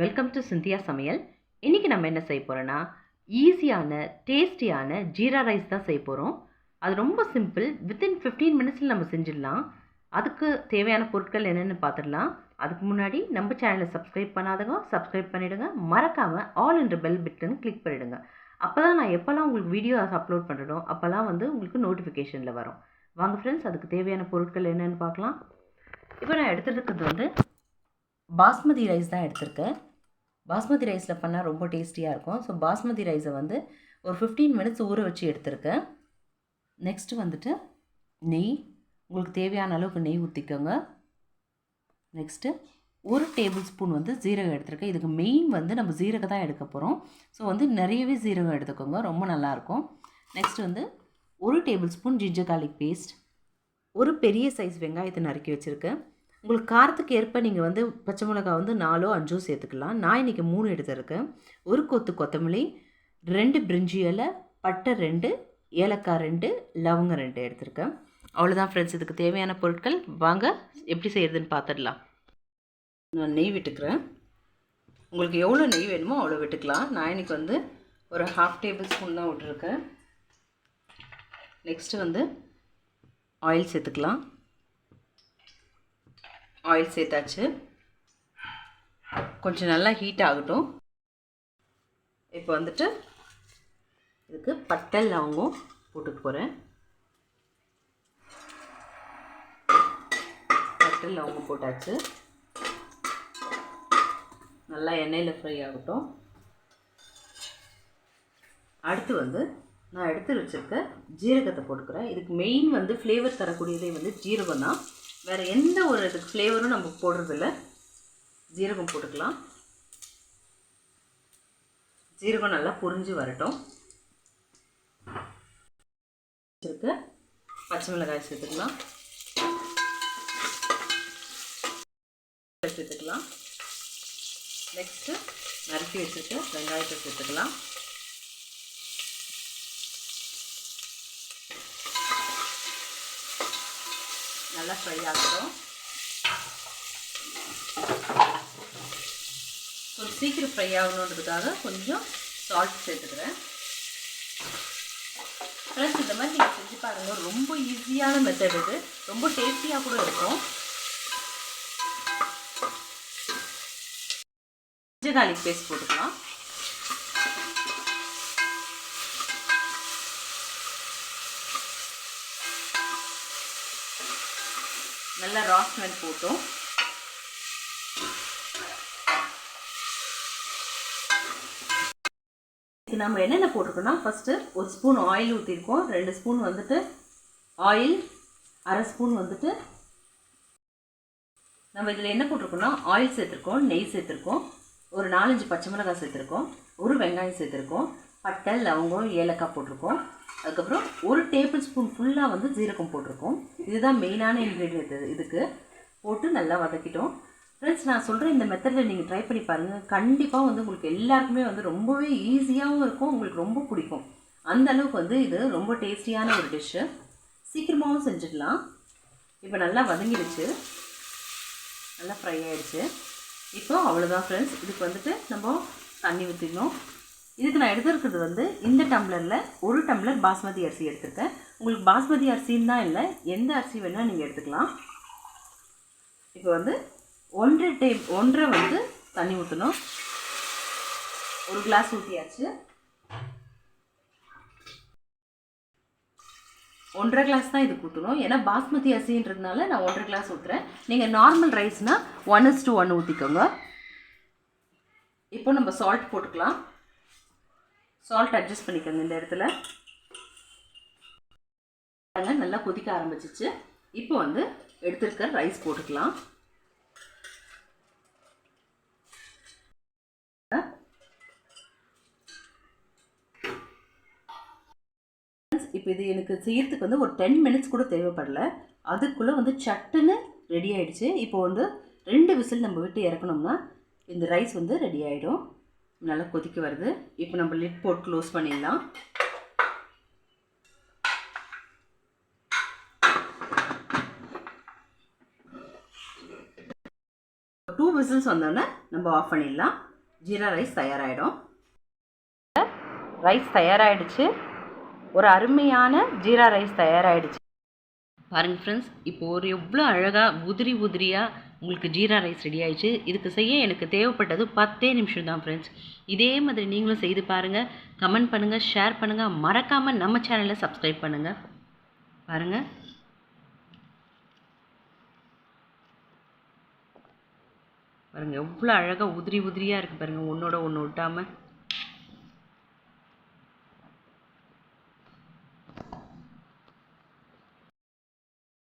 Welcome to Scindia சமையல் இன்றைக்கி நம்ம என்ன செய்ய போகிறோன்னா ஈஸியான டேஸ்டியான ஜீரா ரைஸ் தான் செய்ய போகிறோம் அது ரொம்ப சிம்பிள் வித்தின் ஃபிஃப்டீன் மினிட்ஸில் நம்ம செஞ்சிடலாம். அதுக்கு தேவையான பொருட்கள் என்னென்னு பார்த்துடலாம் அதுக்கு முன்னாடி நம்ம சேனலை சப்ஸ்கிரைப் பண்ணாதவங்க சப்ஸ்கிரைப் பண்ணிவிடுங்க மறக்காமல் ஆல் என்ற பெல் பட்டன் கிளிக் பண்ணிவிடுங்க அப்போ தான் நான் எப்போல்லாம் உங்களுக்கு வீடியோஸ் அப்லோட் பண்ணுறோம் அப்போல்லாம் வந்து உங்களுக்கு நோட்டிஃபிகேஷனில் வரும். வாங்க ஃப்ரெண்ட்ஸ் அதுக்கு தேவையான பொருட்கள் என்னென்னு பார்க்கலாம் இப்போ நான் எடுத்துருக்கிறது வந்து பாஸ்மதி ரைஸ் தான் எடுத்திருக்கேன். பாஸ்மதி ரைஸில் பண்ணால் ரொம்ப டேஸ்டியாக இருக்கும். ஸோ பாஸ்மதி ரைஸை வந்து ஒரு ஃபிஃப்டீன் மினிட்ஸ் ஊற வச்சு எடுத்திருக்கேன். நெக்ஸ்ட்டு வந்துட்டு நெய். உங்களுக்கு தேவையான அளவுக்கு நெய் ஊற்றிக்கோங்க நெக்ஸ்ட்டு ஒரு டேபிள் ஸ்பூன் வந்து ஜீரகம் எடுத்திருக்கேன். இதுக்கு மெயின் வந்து நம்ம ஜீரகம் தான் எடுக்க போகிறோம் ஸோ வந்து நிறையவே ஜீரகம் எடுத்துக்கோங்க. ரொம்ப நல்லாயிருக்கும் நெக்ஸ்ட் வந்து ஒரு table spoon ginger garlic paste ஒரு பெரிய சைஸ் வெங்காயத்தை நறுக்கி வச்சுருக்கேன். உங்களுக்கு காரத்துக்கு ஏற்ப நீங்கள் வந்து பச்சை மிளகா வந்து நாலோ அஞ்சோ சேர்த்துக்கலாம். நான் இன்றைக்கி மூணு எடுத்திருக்கேன். ஒரு கொத்து கொத்தமல்லி ரெண்டு பிரிஞ்சி இலை பட்டை ரெண்டு ஏலக்காய் ரெண்டு லவங்கம் ரெண்டு எடுத்திருக்கேன். அவ்வளோதான் ஃப்ரெண்ட்ஸ் இதுக்கு தேவையான பொருட்கள் வாங்க எப்படி செய்கிறதுன்னு பார்த்துடலாம். நான் நெய் விட்டுக்கிறேன். உங்களுக்கு எவ்வளோ நெய் வேணுமோ அவ்வளோ விட்டுக்கலாம். நான் இன்றைக்கி வந்து ஒரு ஹாஃப் டேபிள் ஸ்பூன் தான் விட்டுருக்கேன். நெக்ஸ்ட்டு வந்து ஆயில் சேர்த்துக்கலாம். ஆயில் சேர்த்தாச்சு. கொஞ்சம் நல்லா ஹீட் ஆகட்டும். இப்போ வந்துட்டு இதுக்கு பட்டை லவங்கம் போட்டுக்க போகிறேன் பட்டை லவங்கம் போட்டாச்சு. நல்லா எண்ணெயில் ஃப்ரை ஆகட்டும். அடுத்து வந்து நான் எடுத்து வச்சுருக்க ஜீரகத்தை போட்டுக்கிறேன். இதுக்கு மெயின் வந்து ஃப்ளேவர் தரக்கூடியதே வந்து ஜீரகம் தான் வேறு எந்த ஒரு இதுக்கு ஃப்ளேவரும் நம்ம போடுறதில்ல. ஜீரகம் போட்டுக்கலாம். ஜீரகம் நல்லா பொரிஞ்சு வரட்டும். வச்சுருக்க பச்சை மிளகாய் சேர்த்துக்கலாம். சேர்த்துக்கலாம். நெக்ஸ்ட்டு நறுக்கி வச்சுருக்க வெங்காயத்தை சேர்த்துக்கலாம். நல்லா ஃப்ரை ஆகட்டும். கொஞ்சம் சீக்கிரம் ஃப்ரை ஆகணுன்றதுக்காக கொஞ்சம் சால்ட் சேர்த்துக்கிறேன். ஃப்ரெண்ட்ஸ் இந்த மாதிரி நீங்கள் செஞ்சு பாருங்கள் ரொம்ப ஈஸியான மெத்தட் இது. ரொம்ப டேஸ்டியாக கூட இருக்கும். கார்லிக் பேஸ்ட் போட்டுக்கலாம். நல்லா ராஸ்மெண்ட் ஸ்மெல் போட்டோம். இது நம்ம என்னென்ன போட்டிருக்கோம்னா ஃபஸ்ட்டு ஒரு ஸ்பூன் ஆயில் ஊற்றிருக்கோம் ரெண்டு ஸ்பூன் வந்துட்டு ஆயில் அரை ஸ்பூன் வந்துட்டு நம்ம இதில் என்ன போட்டிருக்கோம்னா ஆயில் சேர்த்துருக்கோம் நெய் சேர்த்துருக்கோம் ஒரு நாலஞ்சு பச்சை மிளகாய் சேர்த்துருக்கோம் ஒரு வெங்காயம் சேர்த்துருக்கோம். பட்டை லவங்கம் ஏலக்காய் போட்டிருக்கோம். அதுக்கப்புறம் ஒரு டேபிள் ஸ்பூன் ஃபுல்லாக வந்து ஜீரகம் போட்டிருக்கோம். இதுதான் மெயினான இன்க்ரீடியன்ட் இதுக்கு போட்டு நல்லா வதக்கிட்டோம். ஃப்ரெண்ட்ஸ் நான் சொல்கிற இந்த மெத்தடில் நீங்கள் ட்ரை பண்ணி பாருங்கள் கண்டிப்பாக வந்து உங்களுக்கு எல்லாருக்குமே வந்து ரொம்பவே ஈஸியாகவும் இருக்கும். உங்களுக்கு ரொம்ப பிடிக்கும். அந்த அளவுக்கு வந்து இது ரொம்ப டேஸ்டியான ஒரு டிஷ்ஷு சீக்கிரமாகவும் செஞ்சிடலாம். இப்போ நல்லா வதங்கிடுச்சு. நல்லா ஃப்ரை ஆகிடுச்சு இப்போ அவ்வளோதான் ஃப்ரெண்ட்ஸ் இதுக்கு வந்துட்டு நம்ம தண்ணி ஊற்றிக்கணும் இதுக்கு நான் எடுத்துருக்கிறது வந்து இந்த டம்ளரில் ஒரு டம்ளர் பாஸ்மதி அரிசி எடுத்துருக்கேன். உங்களுக்கு பாஸ்மதி அரிசின்னு தான் இல்லை எந்த அரிசி வேணால் நீங்கள் எடுத்துக்கலாம். இப்போ வந்து ஒன்றரை டே ஒன்றரை வந்து தண்ணி ஊற்றணும் ஒரு கிளாஸ் ஊற்றியாச்சு ஒன்றரை கிளாஸ் தான் இதுக்கு ஊற்றணும் ஏன்னா பாஸ்மதி அரிசின்றதுனால நான் ஒன்றரை கிளாஸ் ஊற்றுறேன் நீங்கள் நார்மல் ரைஸ்னால் ஒன் இஸ் டூ ஒன் ஊற்றிக்கோங்க இப்போ நம்ம சால்ட் போட்டுக்கலாம். சால்ட் அட்ஜஸ்ட் பண்ணிக்கோங்க இந்த இடத்துல. நல்லா கொதிக்க ஆரம்பிச்சிச்சு. இப்போ வந்து எடுத்துருக்க ரைஸ் போட்டுக்கலாம். இப்போ இது எனக்கு செய்யறதுக்கு வந்து ஒரு டென் மினிட்ஸ் கூட தேவைப்படல. அதுக்குள்ளே வந்து சட்டுன்னு ரெடி ஆகிடுச்சு இப்போ வந்து ரெண்டு விசில் நம்ம விட்டு இறக்கணும்னா இந்த ரைஸ் வந்து ரெடி ஆகிடும் நல்லா கொதிக்க வருது. இப்போ நம்ம லிட் போட்டு க்ளோஸ் பண்ணிடலாம். டூ விசில்ஸ் வந்தோடனே நம்ம ஆஃப் பண்ணிடலாம். ஜீரா ரைஸ் தயாராகிடும் ரைஸ் தயாராகிடுச்சு ஒரு அருமையான ஜீரா ரைஸ் தயாராகிடுச்சு பாருங்கள் ஃப்ரெண்ட்ஸ் இப்போ ஒரு எவ்வளோ அழகாக உதிரி உதிரியாக உங்களுக்கு ஜீரா ரைஸ் ரெடி ஆயிடுச்சு. இதுக்கு செய்ய எனக்கு தேவைப்பட்டது பத்தே நிமிஷம் தான் ஃப்ரெண்ட்ஸ் இதே மாதிரி நீங்களும் செய்து பாருங்கள் கமெண்ட் பண்ணுங்கள் ஷேர் பண்ணுங்கள் மறக்காமல் நம்ம சேனலை சப்ஸ்கிரைப் பண்ணுங்கள் பாருங்கள் பாருங்கள் எவ்வளோ அழகாக உதிரி உதிரியாக இருக்குது பாருங்கள் ஒன்றோட ஒன்று விட்டாமல்